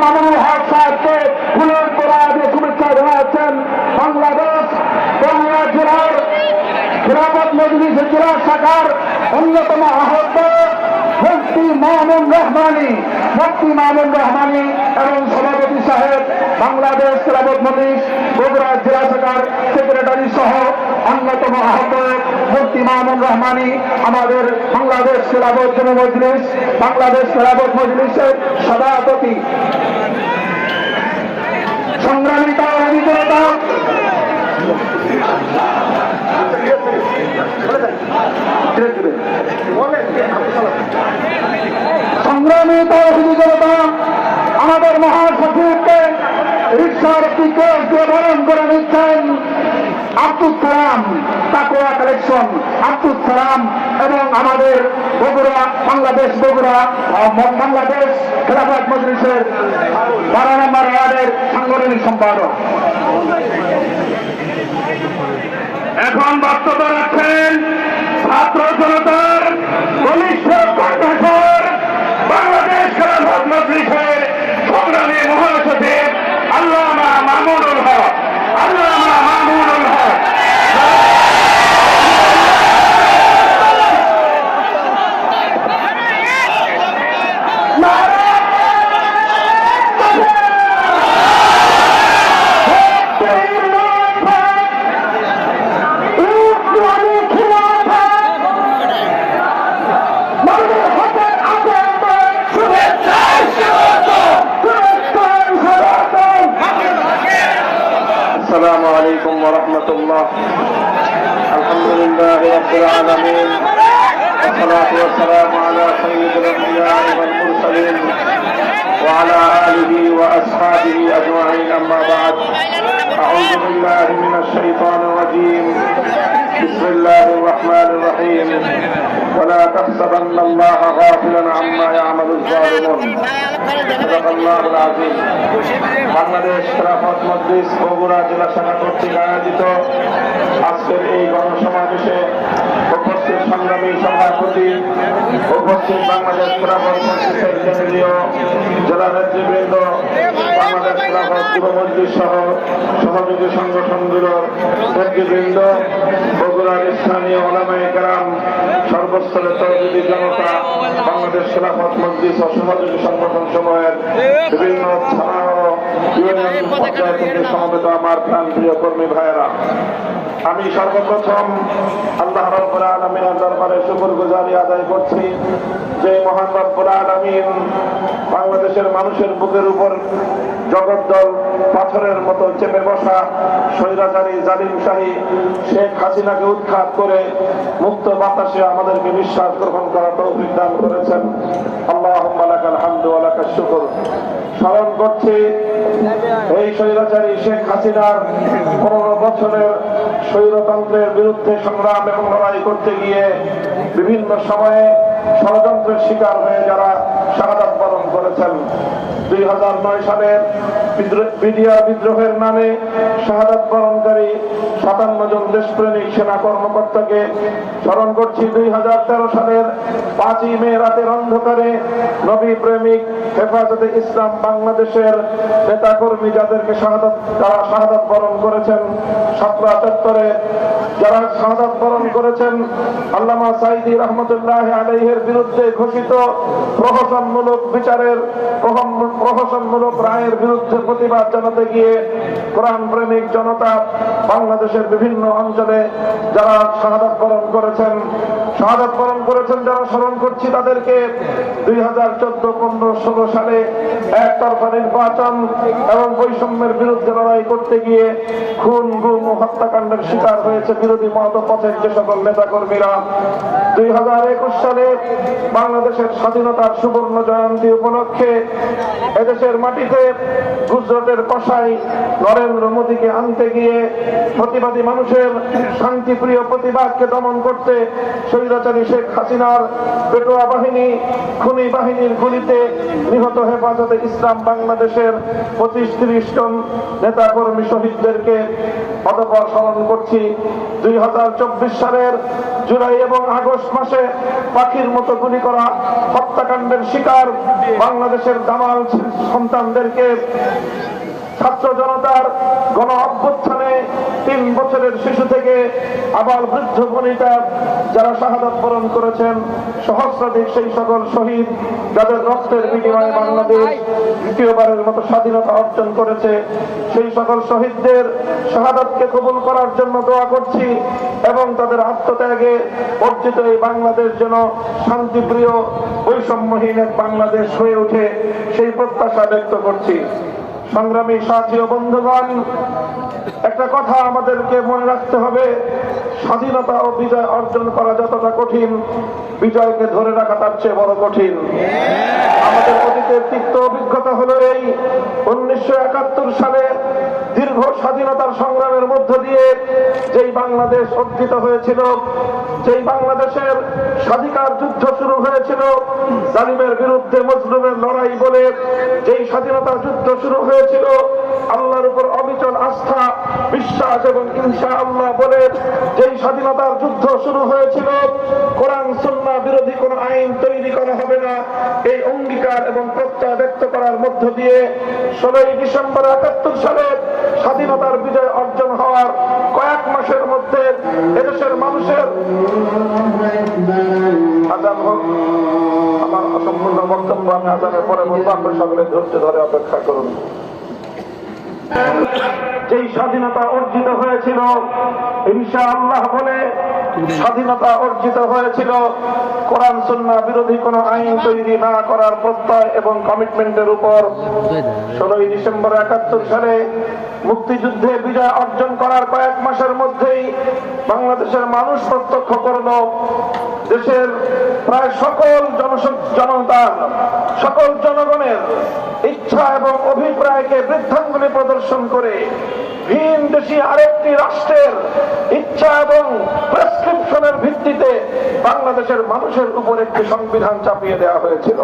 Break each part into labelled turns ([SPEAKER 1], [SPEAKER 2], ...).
[SPEAKER 1] মামুনুল হক সাহেবকে ফুলের তোলা দিয়ে শুভেচ্ছা জানাচ্ছেন বাংলাদেশ বগুড়া জেলার খেলাফত মজলিসের জেলা শাখার অন্যতম আহ্বায়ক মুফতি মামুন রহমানী, মুফতি মামুন রহমানী এবং সভাপতি সাহেব বাংলাদেশ খেলাফত মজলিস বগুড়া জেলা শাখার সেক্রেটারি সহ অন্যতম আহ্বায়ক মুফতি মামুন রহমানী, আমাদের বাংলাদেশ খেলাফত যুব মজলিস বাংলাদেশ খেলাফত মজলিসের সভাপতি। সংগ্রামী তার অভিজ্ঞতা। সংগ্রামী তহবিলি জনতা আমাদের মহাসচিবকে রিক্সার পিকেট দিয়ে বরণ করে নিচ্ছেন আব্দুল সালাম তাকোয়া কালেকশন, আব্দুল সালাম এবং আমাদের বগুড়া, বাংলাদেশ বগুড়া বাংলাদেশ খেলাফত মজলিসের বারো নম্বর ওয়ার্ডের সাংগঠনিক সম্পাদক। এখন বক্তব্য রাখছেন ছাত্র জনতার বলিষ্ঠ কণ্ঠস্বর বাংলাদেশ সংগ্রামী মহাসচিব আল্লামা মামুনুল হক। আল্লামা
[SPEAKER 2] السلام عليكم ورحمة الله. الحمد لله رب العالمين. والصلاة والسلام على سيد الأنبياء والمرسلين وعلى آله وأصحابه أجمعين. أما بعد أعوذ بالله من الشيطان الرجيم. بسم الله الرحمن الرحيم ولا تحسبن الله غافلا عما يعمل الظالمون صدق الله العظيم বাংলাদেশ খেলাফত মজলিস বগুড়া জেলা শাখা কর্তৃক আয়োজিত আজকের এই গণসমাবেশে উপস্থিত সংগ্রামী সভাপতি উপস্থিত বাংলাদেশ খেলাফত মজলিসের কেন্দ্রীয় জেলা নেতৃবৃন্দ, বাংলাদেশ খেলাফত যুব সহ সহযোগী সংগঠনগুলোর নেতৃবৃন্দ, বগুড়ার স্থানীয় ওলামাই গ্রাম সর্বস্তরের তরবিদি জনতা, বাংলাদেশ সহযোগী সংগঠন সমূহের বিভিন্ন থানা ও ইউনিয়ন পর্যায় থেকে সমবেত আমার প্রাণ প্রিয় কর্মী ভাইয়েরা আমি সর্বপ্রথম আল্লাহ রব্বুল আলমিনের দরবারে শুকুর গুজারি আদায় করছি যে মহান রব্বুল আলমিন বাংলাদেশের মানুষের বুকের উপর জগদ্দল পাথরের মতো চেপে বসা স্বৈরাচারী জালিম শাহী শেখ হাসিনাকে উৎখাত করে মুক্ত বাতাসে আমাদেরকে বিশ্বাস গ্রহণ করা তৌফিক দান করেছেন। আল্লাহ লাকাল হামদু লাকাশ শুকর। স্মরণ করছি এই স্বৈরাচারী শেখ হাসিনার পনেরো বছরের স্বৈরতন্ত্রের বিরুদ্ধে সংগ্রাম এবং লড়াই করতে গিয়ে বিভিন্ন সময়ে ষড়যন্ত্রের শিকার হয়ে যারা শাহাদাত বরণ করেছেন। দুই হাজার নয় সালের বিদ্রোহের নামে শাহাদাত বরণকারী সাতান্ন জন দেশপ্রেমিক সেনা কর্মকর্তাকে স্মরণ করছি দুই হাজার তেরো সালের পাঁচই মে রাতের অন্ধকারে নবী প্রেমিক হেফাজতে ইসলাম বাংলাদেশের নেতাকর্মী যাদেরকে শাহাদাত, তারা শাহাদাত বরণ করেছেন সাতরা চত্বরে। যারা শাহাদাত বরণ করেছেন, আল্লামা সাইদি রহমতুল্লাহ আলাইহের বিরুদ্ধে ঘোষিত প্রহসনমূলক বিচারের প্রহসনমূলক রায়ের বিরুদ্ধে প্রতিবাদ জানাতে গিয়ে কোরআন প্রেমিক জনতা বাংলাদেশের বিভিন্ন অঞ্চলে যারা শাহাদাত বরণ করেছেন, শাহাদাত বরণ করেছেন যারা স্মরণ করছি তাদেরকে দুই হাজার চোদ্দ, পনেরো, ষোলো সালে একতরফা নির্বাচন এবং বৈষম্যের বিরুদ্ধে লড়াই করতে গিয়ে খুন, গুম ও হত্যাকাণ্ডের শিকার হয়েছে বিরোধী মত পথের যে সকল নেতা কর্মীরা দুই হাজার একুশ সালে বাংলাদেশের স্বাধীনতার সুবর্ণ জয়ন্তী উপলক্ষে এদেশের মাটিতে গুজরাটের কষাই নরেন্দ্র মোদীকে আনতে গিয়ে প্রতিবাদী মানুষের শান্তিপ্রিয় প্রতিবাদকে দমন করতে স্বৈরাচারী শেখ হাসিনার পেটোয়া বাহিনী, খুনি বাহিনীর গুলিতে নিহত হেফাজতে ইসলাম বাংলাদেশের পঁচিশ তিরিশ জন নেতা কর্মী শহীদদেরকে অতপর স্মরণ করছি। দুই হাজার চব্বিশ সালের জুলাই এবং আগস্ট মাসে পাখির মতো গুলি করা হত্যাকাণ্ডের শিকার বাংলাদেশের দামাল সন্তানদেরকে ছাত্র জনতার গণ অভ্যুত্থানে তিন বছরের শিশু থেকে আবার বৃদ্ধ বনিতা যারা শাহাদাত বরণ করেছেন, সহস্রাধিক সেই সকল শহীদ যাদের রক্তের বিনিময়ে বাংলাদেশ দ্বিতীয়বারের মতো স্বাধীনতা অর্জন করেছে, সেই সকল শহীদদের শাহাদতকে কবুল করার জন্য দোয়া করছি এবং তাদের আত্মত্যাগে অর্জিত এই বাংলাদেশ যেন শান্তিপ্রিয়, বৈষম্যহীন এক বাংলাদেশ হয়ে ওঠে, সেই প্রত্যাশা ব্যক্ত করছি। সংগ্রামী সাথী ও বন্ধুগণ, একটা কথা আমাদেরকে মনে রাখতে হবে। স্বাধীনতা ও বিজয় অর্জন করা যতটা কঠিন, বিজয়কে ধরে রাখা তার চেয়ে বড় কঠিন। আমাদের অতীতের তিক্ত অভিজ্ঞতা হলো এই। উনিশশো একাত্তর সালে দীর্ঘ স্বাধীনতার সংগ্রামের মধ্য দিয়ে যেই বাংলাদেশ অর্জিত হয়েছিল, যেই বাংলাদেশের স্বাধিকার যুদ্ধ শুরু হয়েছিল, জালিমের বিরুদ্ধে মজলুমের লড়াই বলে যেই স্বাধীনতা যুদ্ধ শুরু হয়েছিল আল্লাহর উপর অবিচল আস্থা, বিশ্বাস এবং ইনশা আল্লাহ বলে যেই স্বাধীনতার যুদ্ধ শুরু হয়েছিল, কোরআন সুন্না বিরোধী কোন আইন তৈরি করা হবে না। এই অঙ্গীকার এবং প্রত্যয় ব্যক্ত করার মধ্য দিয়ে ষোলোই ডিসেম্বর একাত্তর সালে স্বাধীনতার বিজয় অর্জন হওয়ার কয়েক মাসের মধ্যে এদেশের মানুষের আজান হোক। আমার অসম্পূর্ণ বক্তব্য আমি আজানের পরে বলব। আপনার সকলে ধৈর্য ধরে অপেক্ষা করুন। যেই স্বাধীনতা অর্জিত হয়েছিল ইনশা আল্লাহ বলে স্বাধীনতা অর্জিত হয়েছিল, কোরআন, সুন্না বিরোধী কোনো আইন তৈরি না করার প্রত্যয় এবং কমিটমেন্টের উপর ষোলোই ডিসেম্বর একাত্তর সালে মুক্তিযুদ্ধে বিজয় অর্জন করার কয়েক মাসের মধ্যেই বাংলাদেশের মানুষ প্রত্যক্ষ করল দেশের প্রায় সকল জনতা সকল জনগণের ইচ্ছা এবং অভিপ্রায়কে বৃদ্ধাঙ্গুলি প্রদর্শন করে ভিন দেশি আরেকটি রাষ্ট্রের ইচ্ছা এবং প্রেসক্রিপশনের ভিত্তিতে বাংলাদেশের মানুষের উপর একটি সংবিধান চাপিয়ে দেওয়া হয়েছিল।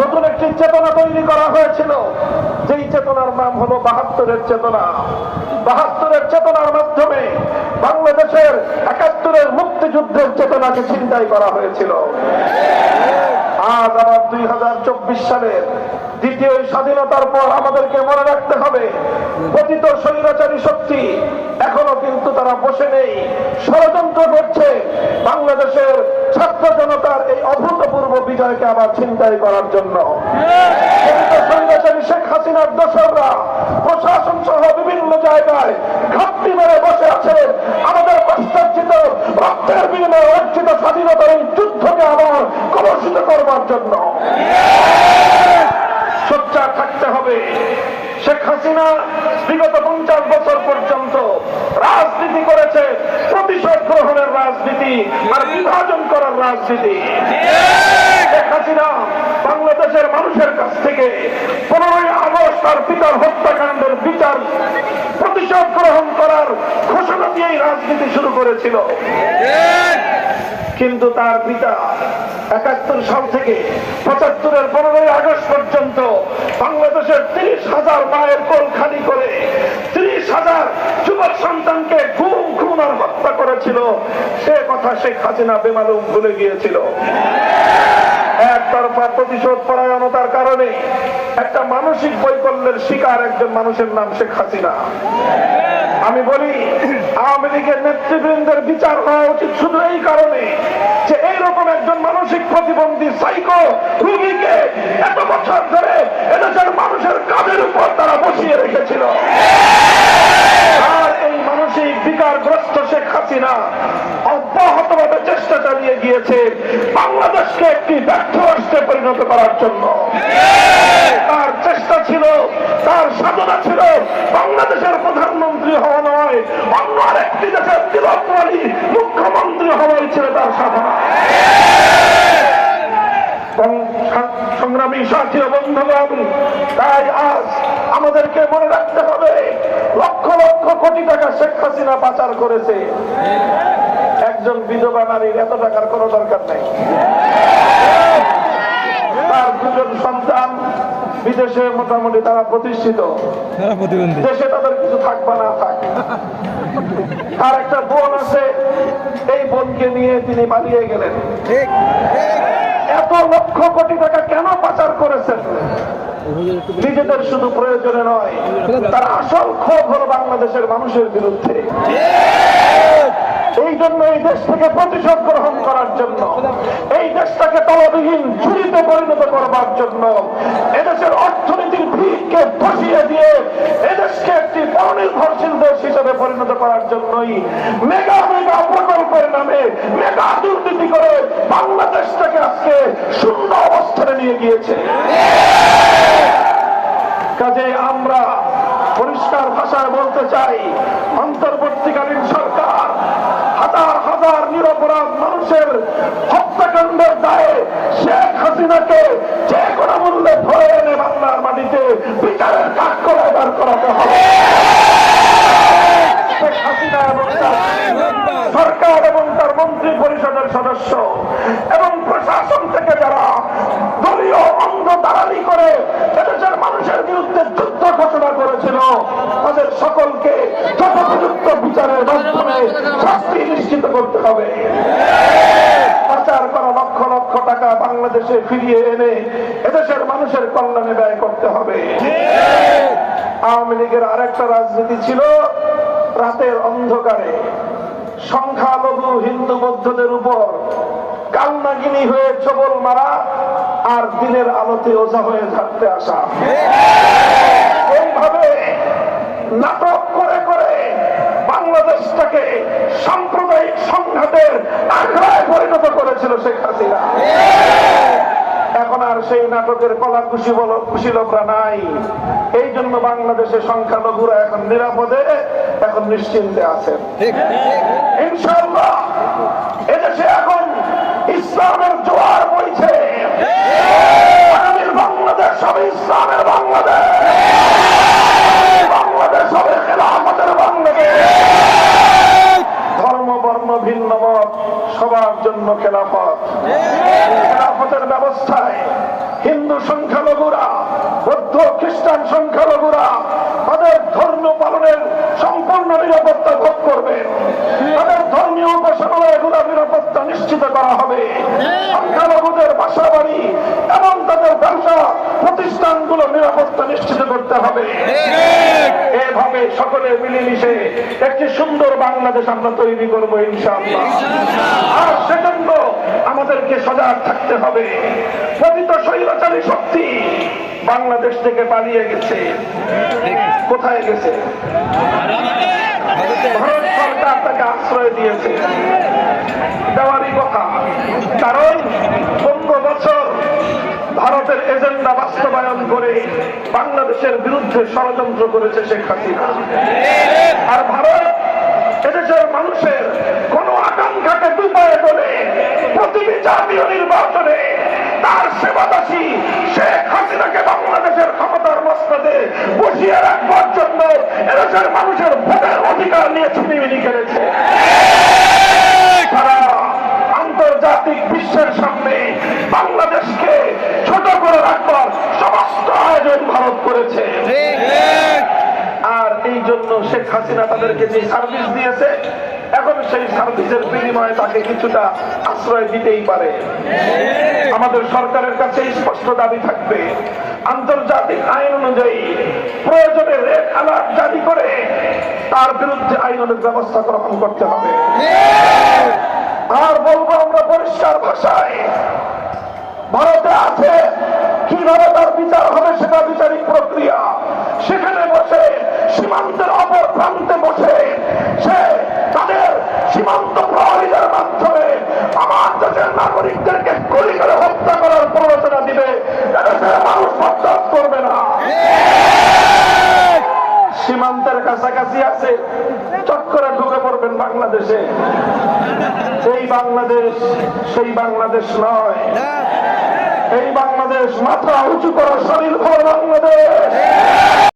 [SPEAKER 2] নতুন একটি চেতনা তৈরি করা হয়েছিল। যেই চেতনার নাম হলো বাহাত্তরের চেতনা। বাহাত্তরের চেতনার মাধ্যমে বাংলাদেশের একাত্তরের মুক্তিযুদ্ধের চেতনাকে চিন্তাই করা হয়েছিল। আজ আবার দুই হাজার চব্বিশ সালের দ্বিতীয় স্বাধীনতার পর আমাদেরকে মনে রাখতে হবে, পতিত স্বৈরাচারী শক্তি এখনও কিন্তু তারা বসে নেই। ষড়যন্ত্র করছে বাংলাদেশের ছাত্র জনতার এই অভূতপূর্ব বিজয়কে আবার ছিনতাই করার জন্য। শেখ হাসিনার দোসররা, প্রশাসন সহ বিভিন্ন জায়গায় ঘাপটি মেরে বসে আছে। আমাদের পাশ্চাত্য রক্তের বিনিময়ে অর্জিত স্বাধীনতার এই যুদ্ধকে আবার কলসিত করবার জন্য। সোচ্চার থাকতে হবে। শেখ হাসিনা বিগত পঞ্চাশ বছর পর্যন্ত রাজনীতি করেছে, প্রতিশোধ গ্রহণের রাজনীতি আর বিভাজন করার রাজনীতি। শেখ হাসিনা বাংলাদেশের মানুষের কাছ থেকে পনেরোই আগস্ট তার পিতার হত্যাকাণ্ডের বিচার প্রতিশোধ গ্রহণ করার ঘোষণা দিয়েই রাজনীতি শুরু করেছিল। কিন্তু তার পিতা একাত্তর সাল থেকে পঁচাত্তরের পনেরোই আগস্ট পর্যন্ত বাংলাদেশের তিরিশ হাজার মায়ের কোল খালি করে তিরিশ হাজার যুবক সন্তানকে ঘুম খুন আর হত্যা করেছিল। সে কথা শেখ হাসিনা বেমালুম ভুলে গিয়েছিল। একতরফা প্রতিশোধ পরায়ণতার কারণে একটা মানসিক বৈকল্যের শিকার একজন মানুষের নাম শেখ হাসিনা। আমি বলি, আওয়ামী লীগের নেতৃবৃন্দের বিচার হওয়া উচিত শুধু এই কারণে যে এইরকম একজন মানসিক প্রতিবন্ধী সাইকো রুগীকে এত বছর ধরে এদেশের মানুষের কাজের উপর তারা বসিয়ে রেখেছিল। আর মানসিক বিকারগ্রস্ত শেখ হাসিনা। অব্যাহতভাবে চেষ্টা চালিয়ে গিয়েছে বাংলাদেশকে একটি ব্যর্থ রাষ্ট্রে পরিণত করার জন্য। তার চেষ্টা ছিল, তার সাধনা ছিল বাংলাদেশের প্রধানমন্ত্রী হওয়া নয়, অন্য আরেকটি দেশের তিলকওয়ালী মুখ্যমন্ত্রী হওয়াই ছিল তার সাধনা। সংগ্রামী সাথী বন্ধুগণ, তাই আজ আমাদেরকে মনে রাখতে হবে লক্ষ লক্ষ কোটি টাকা শেখ পাচার করেছে? একজন বিধবা নারীর এত টাকার কোনো দরকার নাই। তার দুজন সন্তান বিদেশে মোটামুটি তারা প্রতিষ্ঠিত।
[SPEAKER 3] তারা
[SPEAKER 2] দেশে তাদের কিছু থাকবে না থাক। আর একটা বোন আছে এই বোনকে নিয়ে তিনি পালিয়ে গেলেন।
[SPEAKER 3] ঠিক।
[SPEAKER 2] এত লক্ষ কোটি টাকা কেন পাচার করেছেন? নিজেদের শুধু প্রয়োজনে নয় তার আসল ক্ষোভ হল বাংলাদেশের মানুষের বিরুদ্ধে। এই জন্য এই দেশ থেকে প্রতিশোধ গ্রহণ করার জন্য, এই দেশটাকে তলবিহীন ঝুড়িতে পরিণত করবার জন্য, এদেশের অর্থনীতির ভিড়কে ধসিয়ে দিয়ে এদেশকে একটি পরনির্ভরশীল দেশ হিসেবে পরিণত করার জন্যই মেগা মেগা প্রকল্পের নামে মেগা দুর্নীতি করে বাংলাদেশটাকে আজকে শূন্য অবস্থানে নিয়ে গিয়েছে। কাজে আমরা পরিষ্কার ভাষায় বলতে চাই, অন্তর্বর্তীকালীন সরকার হাজার নিরপরাধ মানুষের হত্যাকাণ্ডের দায়ে শেখ হাসিনাকে যে কোনো মূল্যে ধরে এনে বাংলার মাটিতে বিচারের কাজ করে বার করাতে হবে। শেখ হাসিনা এবং তার সরকার এবং তার মন্ত্রী পরিষদের সদস্য এবং প্রশাসন থেকে যারা দলীয় অন্ধ দালালি করে এদেশের মানুষের বিরুদ্ধে যুদ্ধ ঘোষণা করেছিল তাদের সকলকে যথোপযুক্ত বিচারের মাধ্যমে শাস্তি নিশ্চিত করতে হবে। পাচার করা লক্ষ লক্ষ টাকা বাংলাদেশে ফিরিয়ে এনে এদেশের মানুষের কল্যাণে ব্যয় করতে হবে। আওয়ামী লীগের আরেকটা রাজনীতি ছিল রাতের অন্ধকারে। সংখ্যালঘু হিন্দু বৌদ্ধদের উপর কালনাগিনী হয়ে ছবল মারা আর দিনের আলোতে ওঝা হয়ে থাকতে আসা। এইভাবে নাটক করে করে বাংলাদেশটাকে সাম্প্রদায়িক সংঘাতের আখড়ায় পরিণত করেছিল শেখ হাসিনা। এখন আর সেই নাটকের কলা খুশি বল কুশীলকরা নাই। এই জন্য বাংলাদেশের সংখ্যালঘুরা এখন নিরাপদে, এখন নিশ্চিন্তে আছেন। এদেশে এখন ইসলামের জোয়ার বইছে। বাংলাদেশ হবে ইসলামের বাংলাদেশ হবে খেলাফতের বাংলাদেশ ধর্ম বর্ণ ভিন্ন মত সবার জন্য খেলাফত। খেলাফতের ব্যবস্থায় হিন্দু সংখ্যালঘুরা, বৌদ্ধ খ্রিস্টান সংখ্যালঘুরা তাদের ধর্ম পালনের সম্পূর্ণ নিরাপত্তা ভোগ করবে। তাদের ধর্মীয় উপাসনালয়গুলোর নিরাপত্তা নিশ্চিত করা হবে। সংখ্যালঘুদের বাসা বাড়ি এবং তাদের ব্যবসা প্রতিষ্ঠানগুলো নিরাপত্তা নিশ্চিত করতে হবে। এভাবে সকলে মিলেমিশে একটি সুন্দর বাংলাদেশ আমরা তৈরি করব ইনশাআল্লাহ। আর সেজন্য আমাদেরকে সজাগ থাকতে হবে। পতিত স্বৈরাচারী শক্তি বাংলাদেশ থেকে পালিয়ে গেছে। কোথায় গেছে? ভারত সরকার তাকে আশ্রয় দিয়েছে। দেওয়ারই কথা। কারণ পনেরো বছর ভারতের এজেন্ডা বাস্তবায়ন করে বাংলাদেশের বিরুদ্ধে ষড়যন্ত্র করেছে শেখ হাসিনা। আর ভারত এদেশের মানুষের কোন আকাঙ্ক্ষাকে দুপায়ে তোলে প্রতিটি জাতীয় নির্বাচনে তার সেবাদাসী শেখ হাসিনাকে বাংলাদেশের ক্ষমতার মস্তদে বসিয়ে রাখবার জন্য এদেশের মানুষের ভোটের অধিকার নিয়ে ছিনিমিনি খেলেছে। তারা আন্তর্জাতিক বিশ্বের সামনে বাংলাদেশকে ছোট করে রাখবার সমস্ত আয়োজন ভারত করেছে। আর এই জন্য শেখ হাসিনা তাদেরকে যে সার্ভিস দিয়েছে এখন সেই সার্ভিসের বিনিময়ে তাকে কিছুটা আশ্রয় দিতেই পারে। আমাদের সরকারের কাছে স্পষ্ট দাবি থাকবে, আন্তর্জাতিক আইন অনুযায়ী প্রয়োজনে রেড অ্যালার্ট জারি করে তার বিরুদ্ধে আইনের ব্যবস্থা গ্রহণ করতে হবে। আর বলব আমরা পরিষ্কার ভাষায়, ভারতে আছে কীভাবে তার বিচার হবে সেটা বিচারিক প্রক্রিয়া। সেখানে বসে সীমান্তের অপর প্রান্তে বসে সে তাদের সীমান্ত প্রহরীদের মাধ্যমে আমার দেশের নাগরিকদেরকে গুলি করে হত্যা করার প্ররোচনা দিবে। মানুষ বরদাস্ত করবে না? সীমান্তের কাছাকাছি আছে চক্করে ঢুকে পড়বেন বাংলাদেশে। এই বাংলাদেশ সেই বাংলাদেশ নয়। এই বাংলাদেশ মাথা উঁচু করা শরীর ভর বাংলাদেশ।